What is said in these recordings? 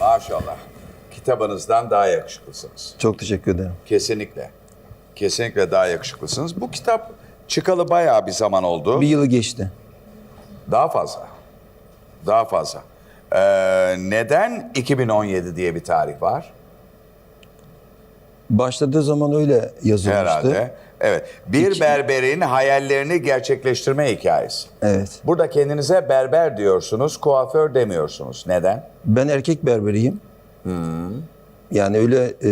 Maşallah. Kitabınızdan daha yakışıklısınız. Çok teşekkür ederim. Kesinlikle. Kesinlikle daha yakışıklısınız. Bu kitap çıkalı bayağı bir zaman oldu. Bir yılı geçti. Daha fazla. Daha fazla. Ee, neden 2017 diye bir tarih var? Başladığı zaman öyle yazılmıştı. Herhalde. Evet. Bir berberin hayallerini gerçekleştirme hikayesi. Evet. Burada kendinize berber diyorsunuz, kuaför demiyorsunuz. Neden? Ben erkek berberiyim. Yani öyle e,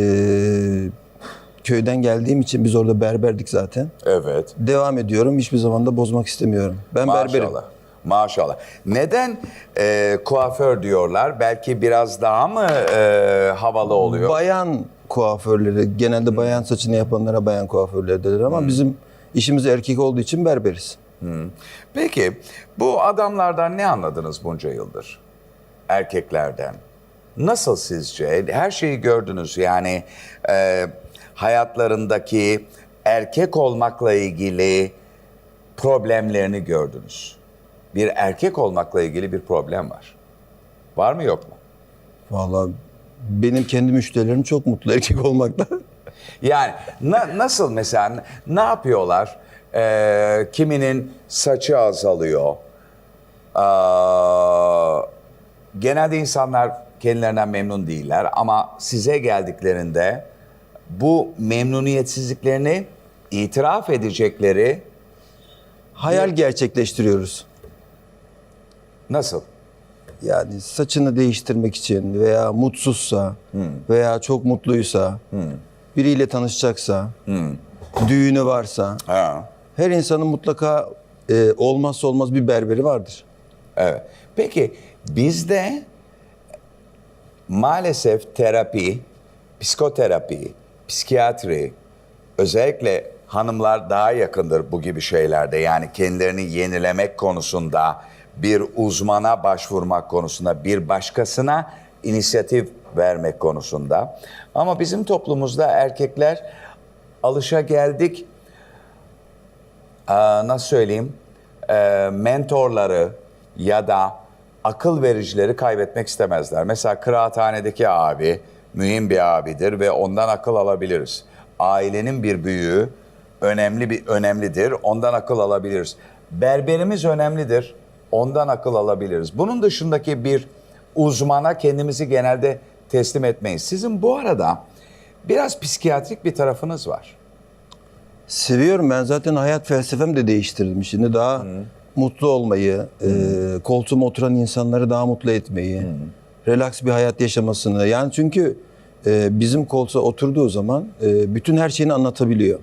köyden geldiğim için biz orada berberdik zaten. Evet. Devam ediyorum. Hiçbir zaman da bozmak istemiyorum. Ben berberim. Maşallah. Maşallah. Neden e, kuaför diyorlar? Belki biraz daha mı e, havalı oluyor? Bayan kuaförleri, genelde bayan saçını yapanlara bayan kuaförleri derler ama bizim işimiz erkek olduğu için berberiz. Peki bu adamlardan ne anladınız bunca yıldır? Erkeklerden. Nasıl sizce? Her şeyi gördünüz yani e, hayatlarındaki erkek olmakla ilgili problemlerini gördünüz. Bir erkek olmakla ilgili bir problem var. Var mı yok mu? Vallahi benim kendi müşterilerim çok mutlu erkek olmakla. Yani na- nasıl mesela ne yapıyorlar? Ee, kiminin saçı azalıyor. Aa, genelde insanlar kendilerinden memnun değiller ama size geldiklerinde bu memnuniyetsizliklerini itiraf edecekleri Hayal gerçekleştiriyoruz. nasıl? Yani saçını değiştirmek için veya mutsuzsa veya çok mutluysa, biriyle tanışacaksa, düğünü varsa, Ha, her insanın mutlaka e, olmazsa olmaz bir berberi vardır. Evet. Peki bizde maalesef terapi, psikoterapi, psikiyatri, özellikle hanımlar daha yakındır bu gibi şeylerde. Yani kendilerini yenilemek konusunda, bir uzmana başvurmak konusunda, bir başkasına inisiyatif vermek konusunda. Ama bizim toplumumuzda erkekler alışa geldik nasıl söyleyeyim Ee, mentorları ya da akıl vericileri kaybetmek istemezler. Mesela kıraathanedeki abi mühim bir abidir ve ondan akıl alabiliriz. Ailenin bir büyüğü önemli bir önemlidir. Ondan akıl alabiliriz. Berberimiz önemlidir. Ondan akıl alabiliriz. Bunun dışındaki bir uzmana kendimizi genelde teslim etmeyiz. Sizin bu arada biraz psikiyatrik bir tarafınız var. Seviyorum ben zaten hayat felsefem de değiştirdim. Şimdi daha mutlu olmayı, e, koltuğuma oturan insanları daha mutlu etmeyi, relax bir hayat yaşamasını. Yani çünkü e, bizim koltuğa oturduğu zaman e, bütün her şeyini anlatabiliyor.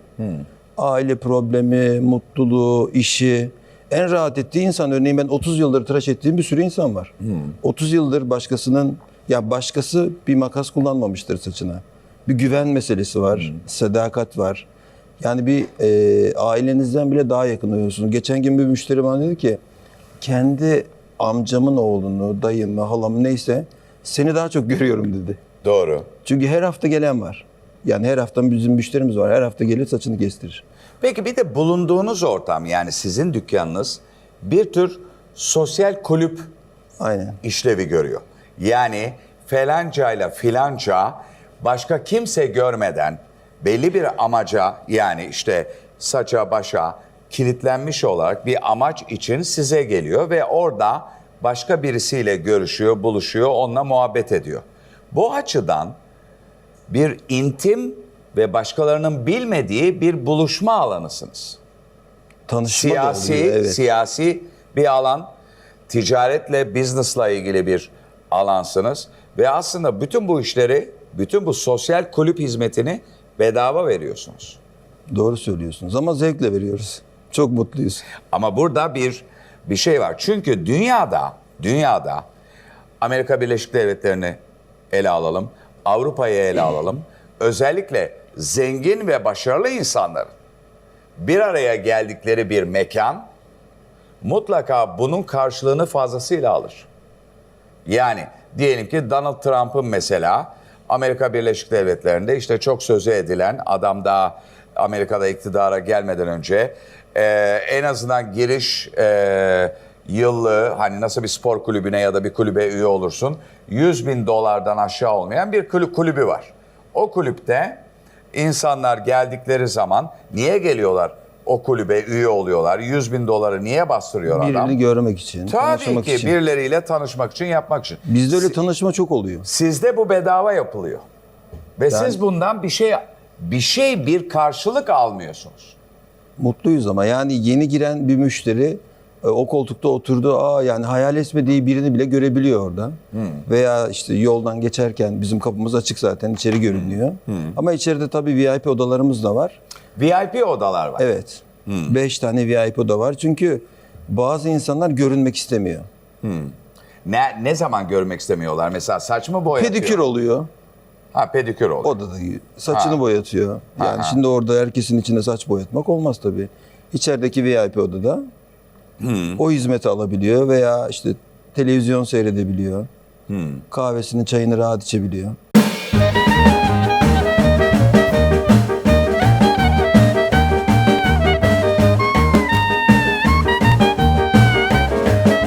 Aile problemi, mutluluğu, işi. En rahat ettiği insan örneğin ben 30 yıldır tıraş ettiğim bir sürü insan var. 30 yıldır başkasının ya başkası bir makas kullanmamıştır saçına. Bir güven meselesi var, sadakat var. Yani bir e, ailenizden bile daha yakın oluyorsunuz. Geçen gün bir müşteri bana dedi ki kendi amcamın oğlunu, dayımı, halamı neyse seni daha çok görüyorum dedi. Doğru. Çünkü her hafta gelen var. Yani her hafta bizim müşterimiz var. Her hafta gelir saçını kestirir. Peki bir de bulunduğunuz ortam yani sizin dükkanınız bir tür sosyal kulüp Aynen. işlevi görüyor. Yani felancayla filanca başka kimse görmeden belli bir amaca yani işte saça başa kilitlenmiş olarak bir amaç için size geliyor ve orada başka birisiyle görüşüyor, buluşuyor, onunla muhabbet ediyor. Bu açıdan bir intim ve başkalarının bilmediği bir buluşma alanısınız Tanışma siyasi oluyor, evet. siyasi bir alan, ticaretle, business'la ilgili bir alansınız ve aslında bütün bu işleri, bütün bu sosyal kulüp hizmetini bedava veriyorsunuz. Doğru söylüyorsunuz ama zevkle veriyoruz. Çok mutluyuz. Ama burada bir bir şey var. Çünkü dünyada, dünyada Amerika Birleşik Devletleri'ni ele alalım, Avrupa'yı ele alalım. Özellikle zengin ve başarılı insanların bir araya geldikleri bir mekan mutlaka bunun karşılığını fazlasıyla alır. Yani diyelim ki Donald Trump'ın mesela Amerika Birleşik Devletleri'nde işte çok sözü edilen adam daha Amerika'da iktidara gelmeden önce e, en azından giriş e, yıllığı hani nasıl bir spor kulübüne ya da bir kulübe üye olursun 100 bin dolardan aşağı olmayan bir kulüp kulübü var. O kulüpte insanlar geldikleri zaman niye geliyorlar? O kulübe üye oluyorlar. 100 bin doları niye bastırıyor adam? Birini görmek için, Tabii ki için. birileriyle tanışmak için, yapmak için. Bizde öyle tanışma çok oluyor. Sizde bu bedava yapılıyor. Ve siz bundan bir şey bir şey bir karşılık almıyorsunuz. Mutluyuz ama yani yeni giren bir müşteri e, o koltukta oturdu. Aa yani hayal etmediği birini bile görebiliyor orada. Veya işte yoldan geçerken bizim kapımız açık zaten içeri görünüyor. Ama içeride tabii VIP odalarımız da var. VIP odalar var. Evet. 5 tane VIP oda var. Çünkü bazı insanlar görünmek istemiyor. Ne ne zaman görmek istemiyorlar? Mesela saç mı boyatıyor? Pedikür oluyor. Ha pedikür oluyor. Odada saçını Ha. boyatıyor. Yani ha. şimdi orada herkesin içinde saç boyatmak olmaz tabii. İçerideki VIP odada o hizmeti alabiliyor veya işte televizyon seyredebiliyor. Kahvesini, çayını rahat içebiliyor.